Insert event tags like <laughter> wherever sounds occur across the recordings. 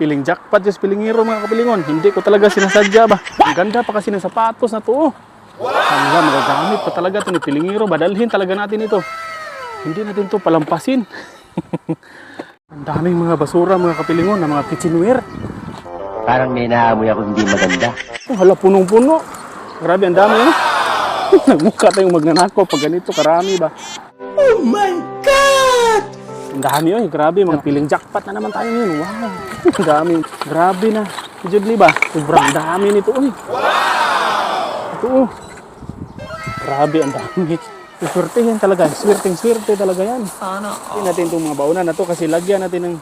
Piling jackpot yung pilingiro mga kapilingon. Hindi ko talaga sinasadya ba. Ang ganda pa kasi ng sapatos na to. Oh. Hala, magagamit pa talaga ito ni pilingiro. Badalhin talaga natin ito. Hindi natin to palampasin. <laughs> Ang daming mga basura mga kapilingon na mga kitchenware. Parang may naamoy ako hindi maganda. Oh, hala, punong-puno. Grabe, ang dami, <laughs> no? Nagmukha tayong magnanakaw pag ganito, karami ba? Oh my! Ang dami, oy. Grabe, mga piling jackpot na naman tayo ngayon. Wow! Ang dami. Grabe na. Judli ba? Sobrang dami nito, oy. Ito, oh. Grabe, ang dami. Swerte yan talaga. Swerteng swerte talaga yan. Sana. Hindi natin itong mga baunan na to kasi lagyan natin ng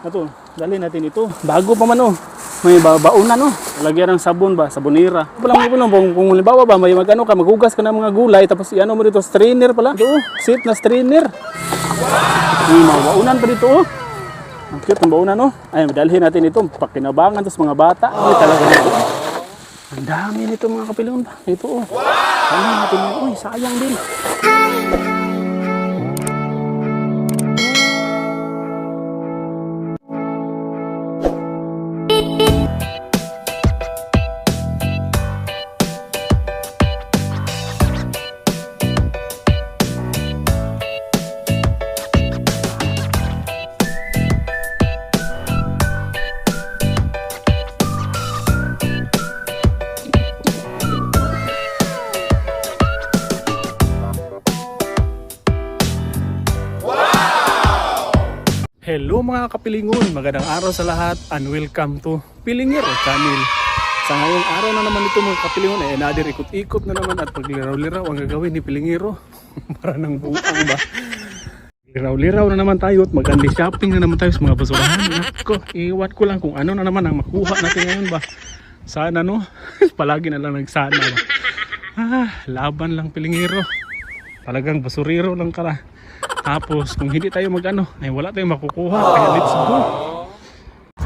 ito, dali natin ito. Bago pa man oh. May ba baunan oh. Lagyan ng sabon ba, sabonira. Wala mo pala kung, kung halimbawa ba may magano ka maghugas ka ng mga gulay tapos iano mo dito strainer pala. Ito oh, sit na strainer. May mga baunan pa dito oh. Ang cute ng baunan oh. Ay, dalhin natin ito. Pakinabangan sa mga bata. Ay, talaga nito. Ang dami nito mga kapilingon ba. Ito oh. Ano natin yan. Uy, sayang din. Mga kapilingon, magandang araw sa lahat and welcome to Pilingero Channel. Sa ngayong araw na naman ito mga kapilingon ay another ikot-ikot na naman at pagliraw-liraw ang gagawin ni Pilingero. <laughs> Para ng buang ba? Liraw-liraw na naman tayo at mag-andi shopping na naman tayo sa mga basurahan. Nako, iwan ko lang kung ano na naman ang makuha natin ngayon ba. Sana no, <laughs> palagi na lang nagsana ba. Ah, laban lang Pilingero. Talagang basurero lang kala. Tapos kung hindi tayo magano, ay wala tayong makukuha. Kaya let's go.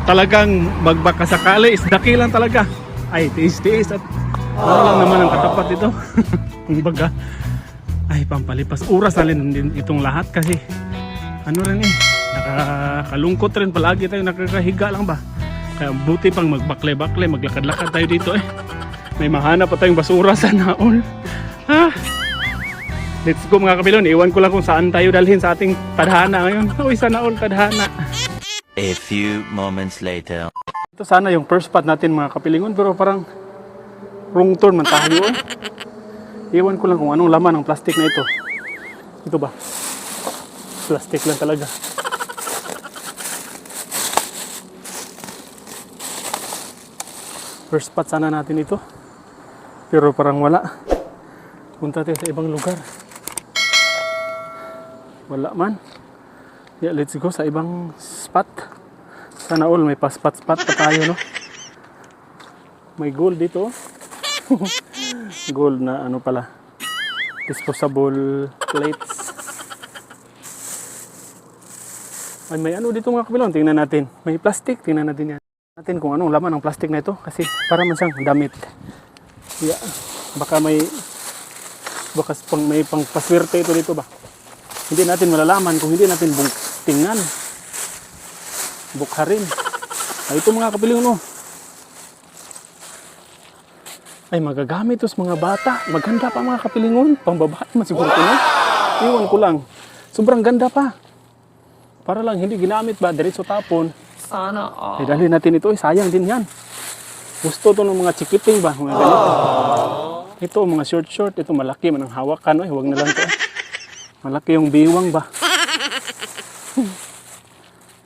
Talagang magbaka sakali, is dakilan talaga. Ay, tiis-tiis at ano lang naman ang katapat dito. <laughs> Kumbaga, ay pampalipas oras na rin din itong lahat kasi ano rin eh, nakakalungkot rin palagi tayo nakakahiga lang ba. Kaya buti pang magbakle-bakle, maglakad-lakad tayo dito eh. May mahanap pa tayong basura sa naol. Ah, Let's go mga kabilon. Iwan ko lang kung saan tayo dalhin sa ating tadhana ngayon. <laughs> Uy, sana all tadhana. A few moments later. Ito sana yung first spot natin mga kapilingon pero parang wrong turn man tayo eh. Iwan ko lang kung anong laman ng plastic na ito. Ito ba? Plastic lang talaga. First spot sana natin ito. Pero parang wala. Punta tayo sa ibang lugar. Wala man. Yeah, let's go sa ibang spot. Sana all may pa-spot-spot pa tayo, no? May gold dito. <laughs> gold na ano pala. Disposable plates. Ay, may ano dito mga kabilon. Tingnan natin. May plastic. Tingnan natin yan. Natin kung anong laman ng plastic na ito. Kasi para man siyang damit. Yeah. Baka may baka pang, may pang paswerte ito dito ba? Hindi natin malalaman kung hindi natin bung tingnan. Bukharin. Ay, ito mga kapiling no. Ay, magagamit ito sa mga bata. Maganda pa mga kapilingon. Pambabae man siguro ito, no? Iwan ko lang. Sobrang ganda pa. Para lang hindi ginamit ba, diretso tapon. Sana all. Ay, dalhin natin ito. Ay, sayang din yan. Gusto to ng mga chikiting ba? Mga ganito. Ito, mga short-short. Ito, malaki man ang hawakan. Ay, huwag na lang ito. Malaki yung biwang ba?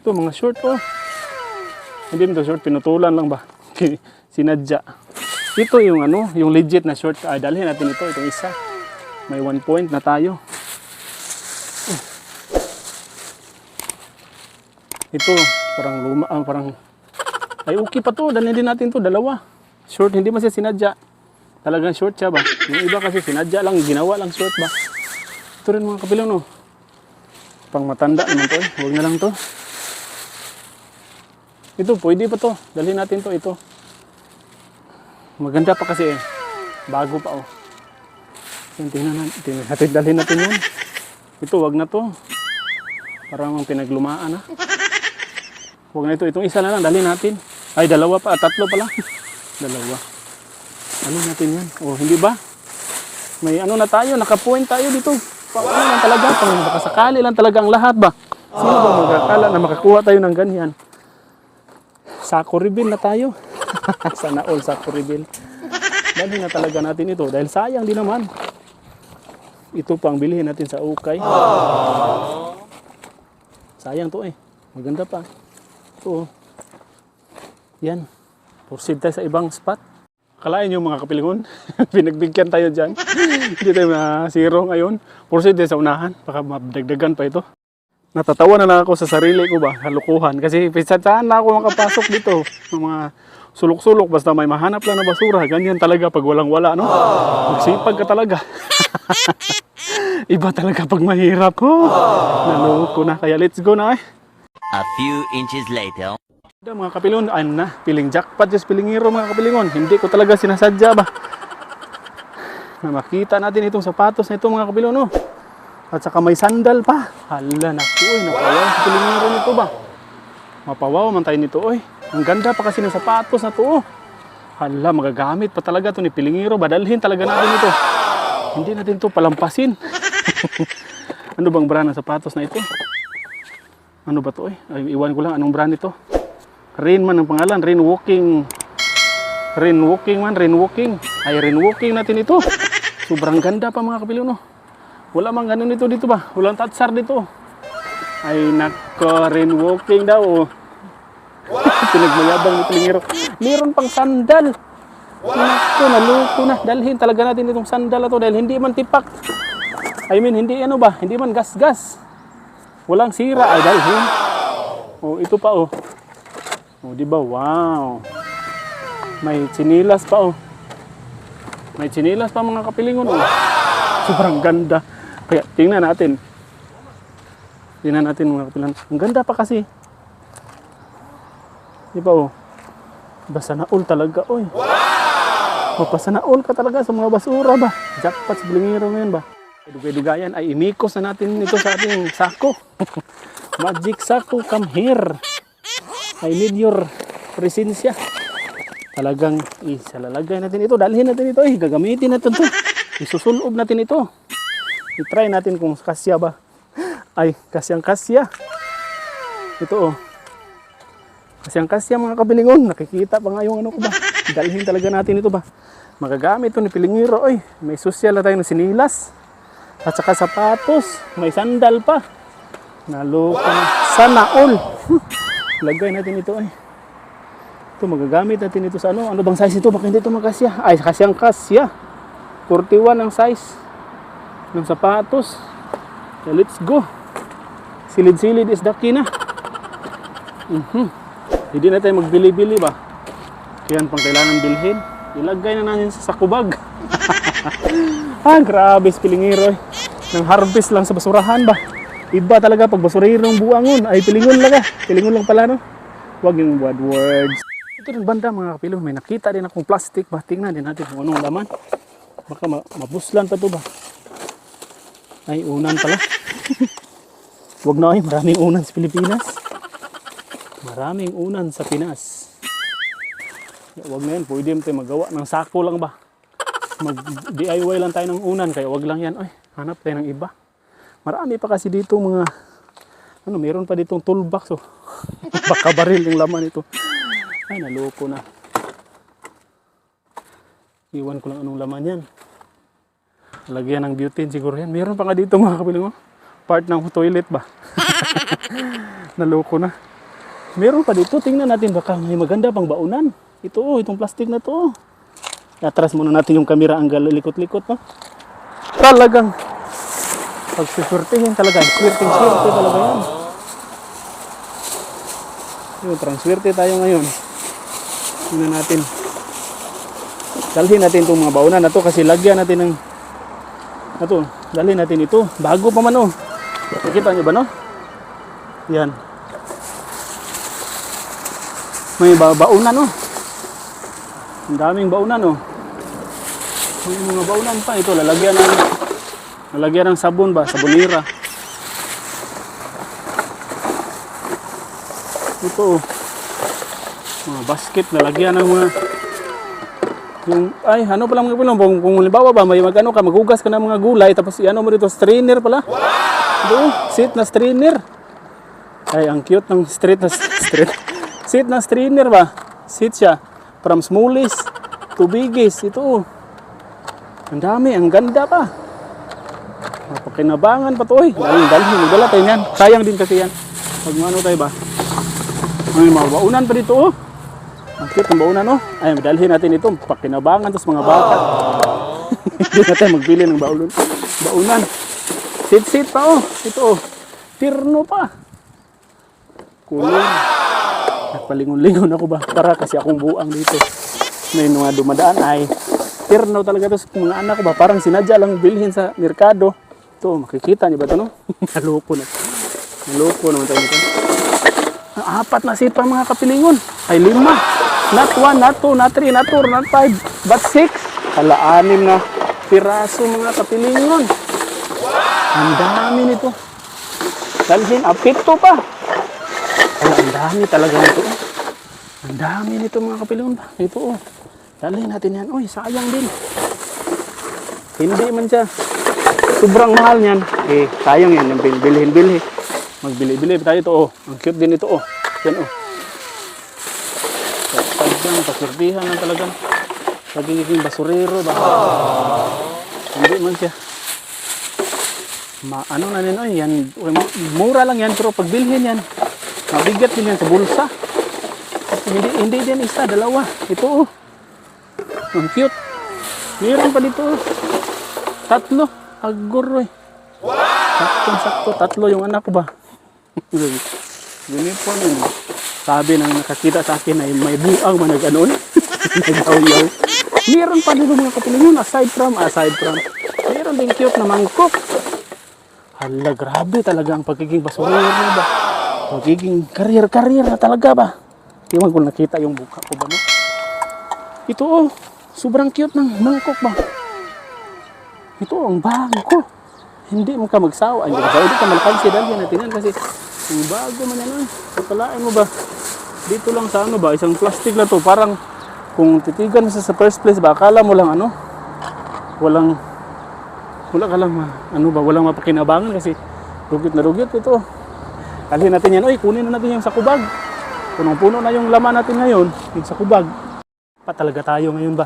Ito, mga short oh. Hindi mo short, pinutulan lang ba? <laughs> Sinadya. Ito yung ano, yung legit na short. Ay, dalhin natin ito, itong isa. May one point na tayo. Ito, parang luma, ah, parang ay okay pa to, dalhin din natin to, dalawa. Short, hindi man siya sinadya. Talagang short siya ba? Yung iba kasi sinadya lang, ginawa lang short ba? Ito rin mga kabilang no. Pang matanda naman to eh. Huwag na lang to. Ito, pwede pa to. Dalhin natin to, ito. Maganda pa kasi eh. Bago pa oh. Yan, tingnan natin. Tingnan natin, dalhin natin yan. Ito, wag na to. Parang ang pinaglumaan ah. Huwag na ito. Itong isa na lang. Dali natin. Ay, dalawa pa. ah, Tatlo pala. <laughs> dalawa. Dali natin yan. O, hindi ba? May ano na tayo. Nakapoint tayo dito. Pang lang talaga. Pang makasakali lang talaga ang lahat ba? Sino ba magkakala na makakuha tayo ng ganyan? Sako reveal na tayo. <laughs> Sana all sako reveal. Dali na talaga natin ito. Dahil sayang din naman. Ito pang bilhin natin sa ukay. Sayang to eh. Maganda pa. Ito. oh. Yan. Proceed tayo sa ibang spot. Kalain yung mga kapilingon. <laughs> Pinagbigyan tayo dyan. <laughs> Hindi tayo na zero ngayon. Proceed sa unahan. Baka mabdagdagan pa ito. Natatawa na lang ako sa sarili ko ba, halukuhan. Kasi saan na ako makapasok dito. Ng mga sulok-sulok, basta may mahanap lang na basura. Ganyan talaga pag walang-wala, no? Magsipag ka talaga. <laughs> Iba talaga pag mahirap. Oh, naloko na. Kaya let's go na eh. A few inches later. Mga kapilon, ano na, piling jackpot yung pilingiro mga kapilingon. Hindi ko talaga sinasadya ba. <sighs> Na makita natin itong sapatos na ito mga kapilon, no? At saka may sandal pa. Hala, naku, eh, napawaw sa pilingiro nito ba. Mapawaw man tayo nito, oy. Ang ganda pa kasi ng sapatos na to, oh. Hala, magagamit pa talaga to ni pilingiro. Badalhin talaga natin ito. Hindi natin to palampasin. <laughs> ano bang brand ng sapatos na ito? Ano ba to? Ay, iwan ko lang anong brand ito. Rain man ang pangalan, Rain Walking. Rain Walking man, Rain Walking. Ay, Rain Walking natin ito. Sobrang ganda pa mga kapilo, no? Wala mang ganun dito dito ba? Walang tatsar dito. Ay, nako, Rain Walking daw. oh. <laughs> Pinagmayabang ni Pilingiro. Meron pang sandal. Nako, naluko na. Dalhin talaga natin itong sandal na to dahil hindi man tipak. I mean, hindi ano ba? Hindi man gas-gas. Walang sira. Ay, dalhin. Oh, ito pa oh. Oh, di ba? Wow. May chinilas pa oh. May chinilas pa mga kapilingon oh. Sobrang ganda. Kaya tingnan natin. Tingnan natin mga kapilingon. Ang ganda pa kasi. Di ba oh? Basa na all talaga oy. Wow! Mapasa na all ka talaga sa mga basura ba? Jackpot sa bilingiro ngayon ba? Dugay-dugayan ay imikos na natin ito sa ating sako. <laughs> Magic sako, come here. I need your presensya. Talagang isalalagay natin ito. Dalhin natin ito. Eh, gagamitin natin ito. Isusulob natin ito. I-try natin kung kasya ba. Ay, kasyang kasya. Ito oh. Kasyang kasya mga kabilingon. Nakikita pa nga yung ano ko ba. Dalhin talaga natin ito ba. Magagamit ito ni Pilingiro. Oy, may sosyal na tayo ng sinilas. At saka sapatos. May sandal pa. Naloko na. Sana all. <laughs> Lagay natin ito ay. Ito magagamit natin ito sa ano? Ano bang size ito? Baka hindi ito magkasya. Ay, kasyang kasya. 41 ang size ng sapatos. So, let's go. Silid-silid is key na. Mhm. Hindi na tayo magbili-bili ba? Kaya pang kailangan bilhin. Ilagay na natin sa sakubag. <laughs> ah, grabe pilingiro. eh. Nang harvest lang sa basurahan ba? Iba talaga pag basurirong buangon. Ay, pilingon lang ah. Pilingon lang pala, no? Huwag yung bad words. Ito ng banda mga kapilo. May nakita din akong plastic ba? Tingnan din natin kung anong laman. Baka ma mabuslan pa to ba? Ay, unan pala. <laughs> Huwag na ay, maraming unan sa Pilipinas. Maraming unan sa Pinas. Huwag na yan, pwede mo tayo magawa ng sako lang ba? Mag-DIY lang tayo ng unan, kaya wag lang yan. Ay, hanap tayo ng iba. Marami pa kasi dito mga, ano, meron pa ditong toolbox oh. <laughs> Baka baril yung laman ito. Ay, naloko na. Iwan ko lang anong laman yan. Lagyan ng butane siguro yan. Meron pa nga dito mga kapiling mo. Part ng toilet ba? <laughs> Naloko na. Meron pa dito. Tingnan natin baka may maganda pang baunan. Ito oh, itong plastic na to. Atras muna natin yung camera ang likot-likot no. Talagang pagsuswertehin talaga. Swerteng swerte talaga yan. Yun, transwerte tayo ngayon. Tingnan natin. Dalhin natin itong mga baunan na to kasi lagyan natin ng ito, dalhin natin ito. Bago pa man oh. Nakikita niyo ba no? Yan. May ba baunan oh. Ang daming baunan oh. May mga baunan pa ito. Lalagyan ng lalagyan ng sabon ba? Sabonira. Ito oh. mga basket na lagyan ng mga yung, ay, ano pala mga pilong, kung, kung halimbawa ba, may magano ka, maghugas ka ng mga gulay, tapos ano mo dito, strainer pala. Doon, seat na strainer. Ay, ang cute ng street na <laughs> street. seat na strainer ba? Seat siya. From smallest to biggest. Ito, oh. Ang dami, ang ganda pa. Napakinabangan pa to, eh. Dahil, dahil, magdala tayo yan. Sayang din kasi yan. Pag ano tayo ba? Ay, mga baunan pa dito, oh. Ang cute ng baunan, oh. Ay, madalhin natin ito. Pakinabangan sa mga bata. <laughs> Hindi natin magbili ng baunan. Baunan. Sit-sit pa, oh. Ito, oh. Tirno pa. Kulong. Nagpalingon-lingon ako ba? Para kasi akong buang dito. May mga dumadaan ay tirno talaga to sa mga anak ko ba? Parang sinadya lang bilhin sa merkado. Ito, makikita niyo ba ito, no? <laughs> Naloko na. Naloko naman tayo nito. Apat na seat pa mga kapilingon. Ay lima. Not one, not two, not three, not four, not five, but six. Hala, anim na piraso mga kapilingon. Ang dami nito. Dalhin, apito pa. Hala, ang dami talaga nito. Ang dami nito mga kapilingon ba? Ito oh. Dalhin natin yan. Uy, sayang din. Hindi man siya. Sobrang mahal niyan. Eh, sayang yan. Yung bil- bilhin, bilhin. Magbili-bili tayo ito, oh. Ang cute din ito, oh. Yan, oh. Talagang pasurdihan lang talagang pagiging basurero ba? Hindi man siya. Ma, ano na nino yan, mura lang yan pero pag bilhin yan, mabigat din yan sa bulsa. Kasi hindi, hindi din isa, dalawa. Ito oh. Ang cute. Meron pa dito oh. Tatlo. Aguro eh. Saktong sakto. Tatlo yung anak ko ba? <laughs> Po nun. Sabi ng nakakita sa akin ay may buang man nag-anon. <laughs> Nag-yaw-yaw. Meron pa dito mga kapilingon. Aside from, aside from. Meron din cute na mangkok. Hala, grabe talaga ang pagiging basurero ba? Pagiging karir-karir na talaga ba? Iwan ko nakita yung buka ko ba no? Ito oh, sobrang cute ng mangkok ba? Ito ang bago. Hindi mo ka magsawa. Hindi ka hindi ka malakansi dahil yan natin yan kasi ang bago man yan. Ay. Kapalain mo ba? Dito lang sa ano ba? Isang plastic lang to. Parang kung titigan mo sa first place ba, akala mo lang ano? Walang wala ka lang ano ba, walang mapakinabangan kasi rugit na rugit ito. Alhin natin yan, oy, kunin na natin yung sakubag. Punong-puno na yung laman natin ngayon, yung sakubag. Pa talaga tayo ngayon ba?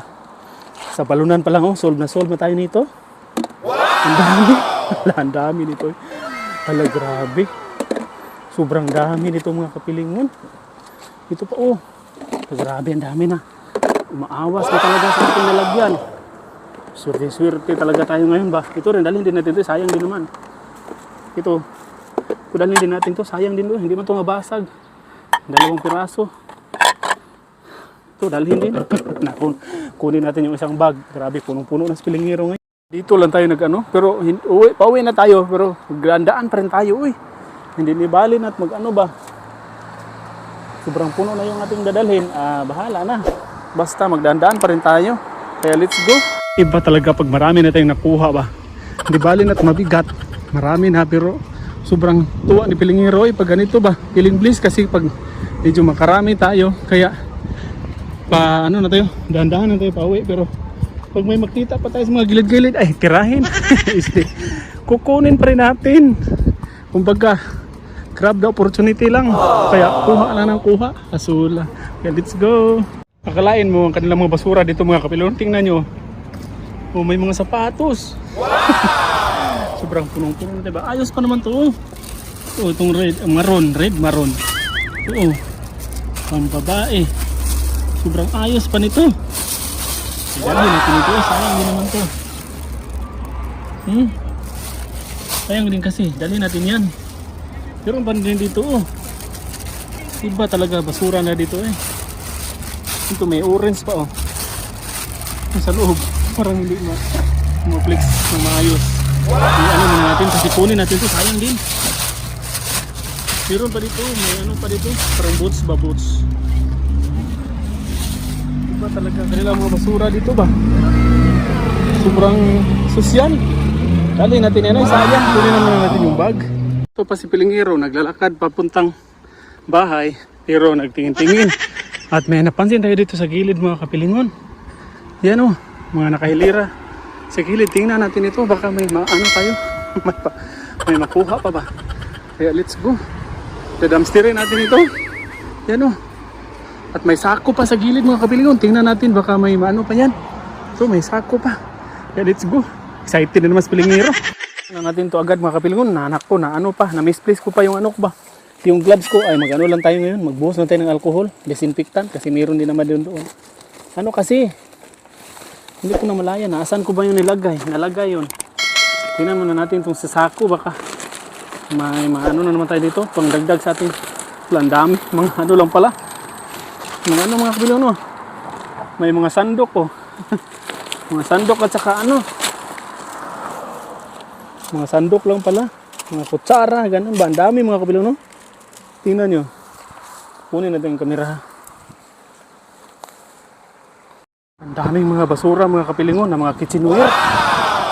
Sa balunan pa lang, oh, solve na solve na tayo nito. Ang dami. <laughs> Wala, ang dami nito. eh. Hala, grabe. Sobrang dami nito mga kapilingon. Ito pa, oh. Grabe, ang dami na. Umaawas na talaga sa ating nalagyan. Swerte-swerte talaga tayo ngayon ba? Ito rin, dalhin din natin ito. Sayang din naman. Ito. Dalhin din natin to Sayang din to Hindi man ito mabasag. Dalawang piraso. Ito, dalhin din. Nakun, kunin natin yung isang bag. Grabe, punong-puno ng spilingero ngayon. Dito lang tayo nag-ano. Pero, uwi, pauwi na tayo. Pero, gandaan pa rin tayo, uy. Hindi ni balin at mag-ano ba. Sobrang puno na yung ating dadalhin. Ah, bahala na. Basta magdandaan pa rin tayo. Kaya let's go. Iba talaga pag marami na tayong nakuha ba. Hindi balin at mabigat. Marami na pero sobrang tuwa ni Piling Roy pag ganito ba. Piling bliss kasi pag medyo makarami tayo. Kaya pa ano na tayo, dahan-dahan na tayo pauwi pero pag may makita pa tayo sa mga gilid-gilid, ay tirahin. <laughs> Kukunin pa rin natin. Kumbaga, grab the opportunity lang. Kaya kuha lang ng kuha. Asula. Kaya let's go. Akalain mo ang kanilang mga basura dito mga kapilon. Tingnan nyo. Oh, may mga sapatos. <laughs> Sobrang punong-puno, diba? Ayos pa naman to. Oh, itong red, uh, maroon, red maroon. Oo. Pang babae. Sobrang ayos pa nito. Dali natin ito. Sayang din naman to. Hmm? Sayang din kasi. Dali natin yan. Pero ang din dito oh. Iba talaga basura na dito eh. Ito may orange pa oh. Sa loob. Parang hindi ma ma-flex na maayos. Ano muna natin kasi kunin natin to sayang din. Meron pa dito, may ano pa dito, parang boots ba boots. Iba talaga kanila mga basura dito ba? Sobrang sosyal. Dali natin yan ay sayang, kunin na muna natin yung bag. Ito pa si Pilingero, naglalakad papuntang bahay. Pero nagtingin-tingin. At may napansin tayo dito sa gilid mga kapilingon. Yan o, mga nakahilira. Sa gilid, tingnan natin ito. Baka may maano tayo. <laughs> may, pa, may makuha pa ba? Kaya let's go. Dadamsterin natin ito. Yan o. At may sako pa sa gilid mga kapilingon. Tingnan natin baka may maano pa yan. So may sako pa. Kaya let's go. Excited na naman sa pilingiro. Tingnan natin to agad mga kapilingon. Nanak ko na ano pa. Na misplace ko pa yung ano ko ba. Yung gloves ko ay magano lang tayo ngayon. Magbuhos na tayo ng alcohol. Disinfectant. Kasi meron din naman doon doon. Ano kasi? Hindi ko na malaya. Nasaan ko ba yung nilagay? Nalagay yun. Tingnan muna natin itong sa sako. Baka may mga ano na naman tayo dito. Pangdagdag sa ating ang dami. Mga ano lang pala. Mga ano mga kabilang no? May mga sandok oh. <laughs> mga sandok at saka ano. Mga sandok lang pala. Mga kutsara, ganun ba? Ang dami mga kabilang no? Tingnan nyo. Kunin natin yung kamera. Ang daming mga basura, mga kapilingon, na mga kitchenware.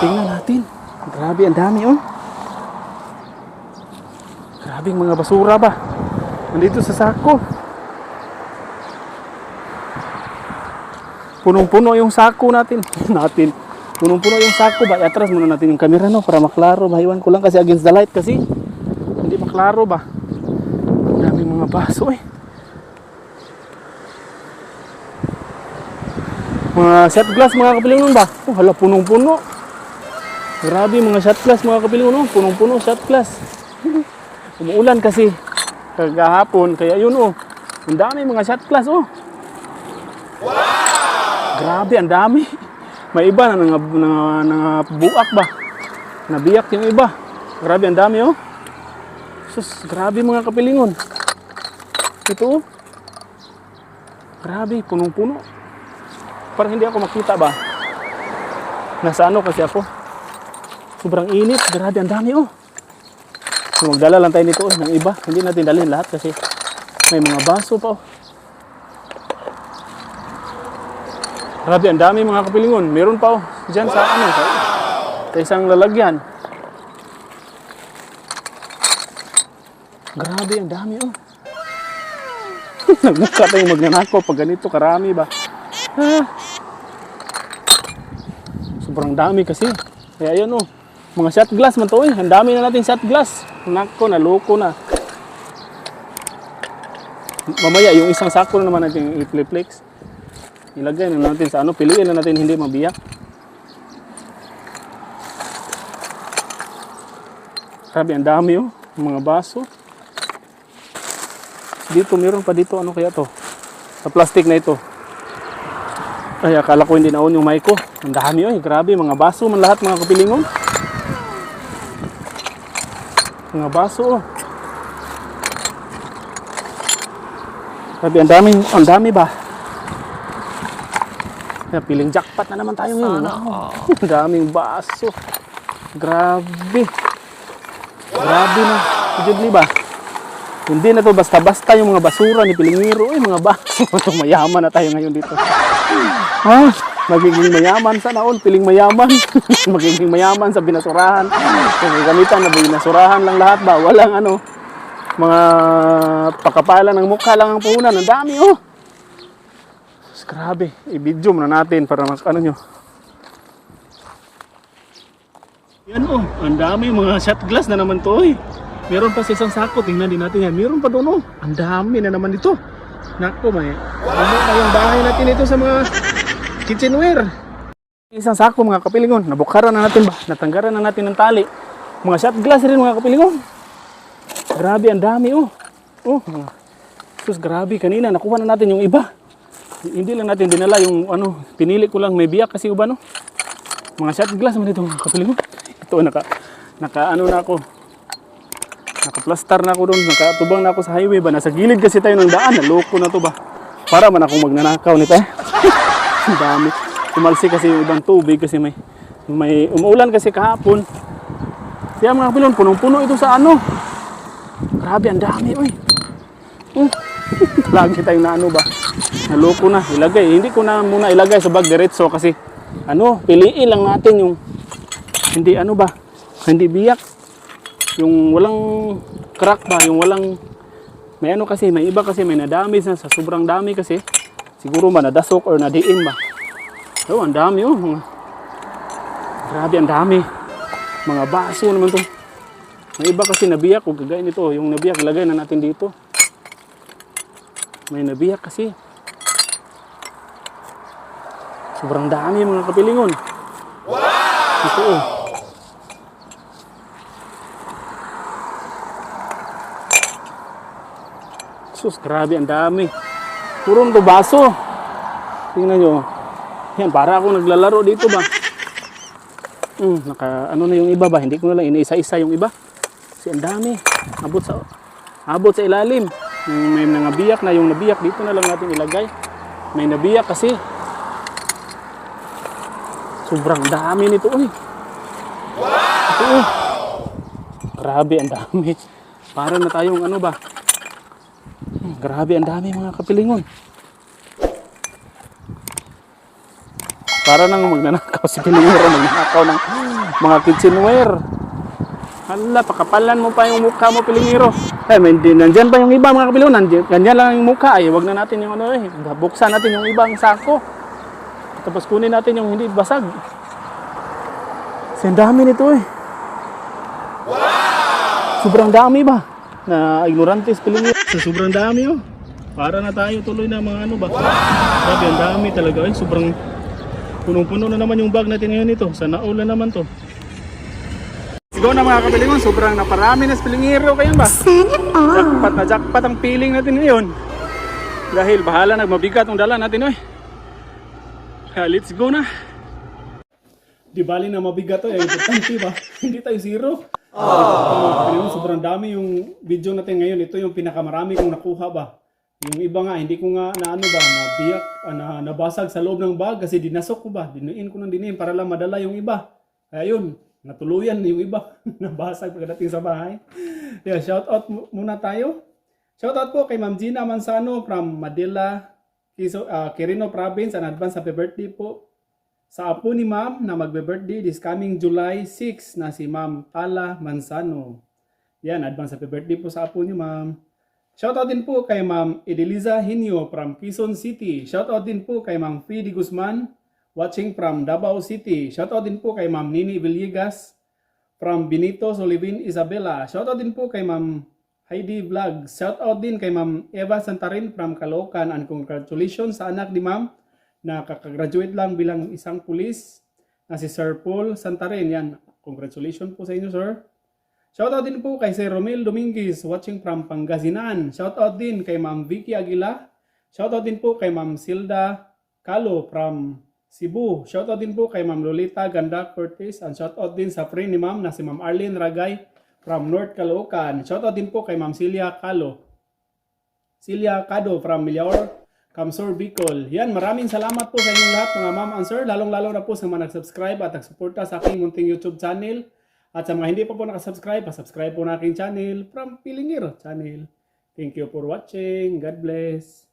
Tingnan natin. Grabe, ang dami oh. Grabe mga basura ba? Nandito sa sako. Punong-puno yung sako natin. <laughs> natin. Punong-puno yung sako ba? Iatras muna natin yung camera no para maklaro ba? Iwan ko lang kasi against the light kasi. Hindi maklaro ba? Ang daming mga baso eh. Mga shot glass mga kapilingon ba? Oh, hala punong-puno. Grabe mga shot glass mga kapilingon. Oh. Punong-puno shot glass. <laughs> Umuulan kasi kagahapon kaya yun oh. Ang dami mga shot glass oh. Grabe, ang dami. May iba na nang, nang, buak ba? Nabiyak yung iba. Grabe, ang dami oh. Sus, grabe mga kapilingon. Ito oh. Grabe, punong-puno. Parang hindi ako makita ba? Nasa ano kasi ako? Sobrang init. Grabe, ang dami oh. So, magdala lang tayo nito oh, ng iba. Hindi natin dalhin lahat kasi may mga baso pa oh. Grabe, ang dami mga kapilingon. Meron pa oh. Diyan sa ano, sa, sa isang lalagyan. Grabe, ang dami oh. <laughs> Nagmukha tayong magnanakaw pag ganito karami ba. Ah. Sobrang dami kasi. Kaya yun oh. Mga shot glass man to eh. Ang dami na natin shot glass. Nako, naloko na. Mamaya, yung isang sako na naman natin i-fliplex. Ilagay na natin sa ano, piliin na natin hindi mabiyak. Grabe, ang dami oh. Mga baso. Dito, meron pa dito. Ano kaya to? Sa plastic na ito. Ay, akala ko hindi naon yung mic ko. Ang dami oh. Grabe, mga baso man lahat mga kapilingon. Mga baso oh. Grabe, ang dami, ang dami ba? Piling jackpot na naman tayo ngayon. Wow. <laughs> Daming baso. Grabe. Grabe na. Judli ba? Hindi na to basta-basta yung mga basura ni Pilingiro. Ay, mga baso. Ito, <laughs> mayaman na tayo ngayon dito. Ha? Magiging mayaman sa naon. Piling mayaman. <laughs> Magiging mayaman sa binasurahan. Kung gamitan na binasurahan lang lahat ba? Walang ano. Mga pakapalan ng mukha lang ang puhunan. Ang dami oh. Grabe. I-video muna natin para mas ano nyo. Yan oh. Ang dami mga shot glass na naman to eh. Meron pa sa isang sako. Tingnan din natin yan. Meron pa doon oh. Ang dami na naman dito. Nako may. Ano na yung bahay natin ito sa mga kitchenware. Isang sako mga kapilingon. Nabukaran na natin ba? Natanggaran na natin ng tali. Mga shot glass rin mga kapilingon. Grabe, ang dami oh. Oh, sus grabe. Kanina nakuha na natin yung iba. Hindi lang natin dinala yung ano, pinili ko lang may biyak kasi uba no. Mga shot glass man ito mga kapilingon. Ito naka naka ano na ako. Naka-plaster na ako doon, nakatubang na ako sa highway ba. Nasa gilid kasi tayo ng daan, naloko na to ba. Para man akong magnanakaw nito eh. <laughs> Dami. Tumalsi kasi yung ibang tubig kasi may may umuulan kasi kahapon. Kaya mga kapilon, punong-puno ito sa ano. Grabe, ang dami, oy. Hmm. Lagi tayong na ano ba. Naloko na, ilagay. Hindi ko na muna ilagay sa bag diretso kasi ano, piliin lang natin yung hindi ano ba, hindi biyak. Yung walang crack ba, yung walang May ano kasi, may iba kasi, may nadamage na sa sobrang dami kasi. Siguro ba nadasok or nadiin ba? Oh, ang dami oh. Grabe, ang dami. Mga baso naman to. May iba kasi nabiyak, kung kagaya nito, yung nabiyak, ilagay na natin dito. May nabiyak kasi. Sobrang dami mga kapilingon. Wow! Ito oh. Sus, grabe, ang dami. Purong to baso. Tingnan nyo. Yan, para ako naglalaro dito ba. Hmm, naka, ano na yung iba ba? Hindi ko na lang iniisa-isa yung iba. Kasi ang dami. Abot sa, abot sa ilalim. Yung may mga biyak na, yung nabiyak dito na lang natin ilagay. May nabiyak kasi. Sobrang dami nito. Uy. Ito, uy. Grabe, ang dami. Para na tayong ano ba? Grabe, ang dami mga kapilingon. Para nang magnanakaw si Pilingero, magnanakaw ng mga kitchenware. Hala, pakapalan mo pa yung mukha mo, Pilingero. Ay, may, di, nandyan pa yung iba mga kapilingon. Nandyan, nandyan lang yung mukha. Ay, wag na natin yung ano eh. Buksan natin yung ibang sako. Tapos kunin natin yung hindi basag. Kasi ang dami nito eh. Sobrang dami ba? Na ignorante si Pilingero. So, sobrang dami oh. Para na tayo tuloy na mga ano ba? Grabe, ang dami talaga eh. Sobrang punong-puno na naman yung bag natin ngayon ito. Sa naula naman to. Siguro na mga kapilingon, sobrang naparami na spilingero kayo ba? Jackpot na jackpot ang feeling natin ngayon. Dahil bahala nagmabigat ang dala natin oy. Kaya let's go na. Di bali na mabigat to, eh, importante ba? Hindi tayo zero. Oh. sobrang dami yung video natin ngayon. Ito yung pinakamarami kong nakuha ba. Yung iba nga, hindi ko nga na ano ba, nabiyak, ah, na, nabasag sa loob ng bag kasi dinasok ko ba. Dinuin ko ng dinuin para lang madala yung iba. Kaya yun, natuluyan yung iba. <laughs> Nabasag pagdating sa bahay. Yeah, shout out mu- muna tayo. Shout out po kay Ma'am Gina Mansano from Manila, Kiso, ah, Quirino Province. An advance happy birthday po sa apo ni Ma'am na magbe-birthday this coming July 6 na si Ma'am Tala Mansano. Yan, advance happy birthday po sa apo ni Ma'am. Shoutout din po kay Ma'am Edeliza Hinyo from Quezon City. Shoutout din po kay Ma'am Fidi Guzman watching from Davao City. Shoutout din po kay Ma'am Nini Villegas from Benito Solivin Isabela. Shoutout din po kay Ma'am Heidi Vlog. Shoutout din kay Ma'am Eva Santarin from Caloocan and congratulations sa anak ni Ma'am na kakagraduate lang bilang isang pulis na si Sir Paul Santarin. Yan, congratulations po sa inyo, sir. Shoutout din po kay Sir Romel Dominguez watching from Pangasinan. Shoutout din kay Ma'am Vicky Aguila. Shoutout din po kay Ma'am Silda Calo from Cebu. Shoutout din po kay Ma'am Lolita Ganda Curtis. And shoutout din sa friend ni Ma'am na si Ma'am Arlene Ragay from North Caloocan. Shoutout din po kay Ma'am Celia Calo. Celia Cado from Millaor, Kamsur Bicol. Yan, maraming salamat po sa inyong lahat mga ma'am and sir. Lalong-lalo na po sa mga nag-subscribe at nagsuporta sa aking munting YouTube channel. At sa mga hindi pa po nakasubscribe, pa-subscribe po na aking channel from Pilingiro channel. Thank you for watching. God bless.